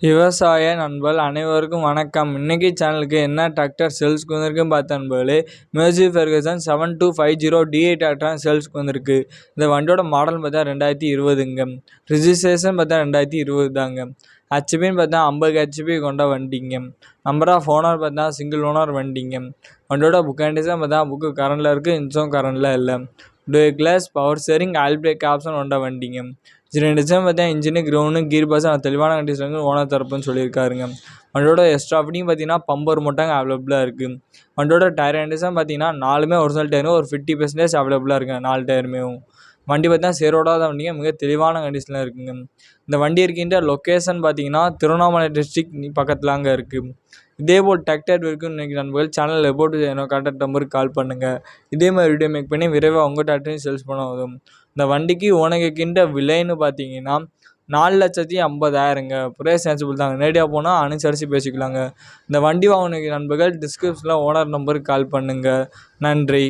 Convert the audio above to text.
விவசாய நண்பர்கள் அனைவருக்கும் வணக்கம். இன்றைக்கி சேனலுக்கு என்ன டிராக்டர் சேல்ஸ்க்கு வந்திருக்குன்னு பார்த்த நண்பர்களே Massey Ferguson seven two five zero DI tractor சேல்ஸ்க்கு வந்திருக்கு. இந்த வண்டியோட மாடல் பார்த்தா ரெண்டாயிரத்தி இருபதுங்க. ரிஜிஸ்ட்ரேஷன் பார்த்தா ரெண்டாயிரத்தி இருபது தாங்க ஹெச்பின்னு பார்த்தா ஐம்பது ஹெச்பி கொண்ட வண்டிங்க. நம்பர் ஆஃப் ஓனர் பார்த்தா சிங்கிள் ஓனர் வண்டிங்க. வண்டியோட புக் கண்டிஷன் பார்த்தா புக்கு கரண்டில் இருக்குது இன்சும் கரண்டில் இல்லை. Two class power steering oil brake option கொண்ட வண்டிங்க. இது ரெண்டு டிசைன் பார்த்தா இன்ஜினு கிரௌண்டு கீர் பாஸ் தெளிவான கண்டிஷன் ஓனர் தரப்புன்னு சொல்லியிருக்காருங்க. வண்டியோட எக்ஸ்ட்ரா ஃபிட்டிங் பார்த்தீங்கன்னா பம்பர் மட்டும் அவைலபிளாக இருக்குது வண்டியோட டயர் கண்டிஷன் பார்த்தீங்கன்னா நாலுமே ஒரிஜினல் டயரும் ஒரு ஃபிஃப்டி பர்சன்டேஜ் அவைலபிளாக இருக்குங்க நாலு டயருமே வண்டி பார்த்தீங்கன்னா சேரோடாத வண்டிங்க மிக தெளிவான கண்டிஷனில் இருக்குங்க. இந்த வண்டி இருக்கின்ற லொக்கேஷன் பார்த்தீங்கன்னா திருவண்ணாமலை டிஸ்ட்ரிக் பக்கத்தில் அங்கே இருக்குது இதே போல் டிராக்டர் இருக்குன்னு இன்றைக்கி நண்பர்கள். சேனலில் போட்டு என்னோட கான்டாக்ட் நம்பருக்கு கால் பண்ணுங்கள் இதே மாதிரி வீடியோ மேக் பண்ணி விரைவாக உங்கள் டாக்டரையும் சேல்ஸ் பண்ண உதவும். இந்த வண்டிக்கு உனக்குக்கின்ற விலைன்னு பார்த்தீங்கன்னா நாலு லட்சத்தி ஐம்பதாயிரங்க. ப்ரைஸ் நேச்சுபிள் தாங்க. நேரடியாக போனால் அனுசரித்து பேசிக்கலாங்க. இந்த வண்டி வாங்கின நண்பர்கள் டிஸ்கிரிப்ஷனில் ஓனர் நம்பருக்கு கால் பண்ணுங்கள் நன்றி.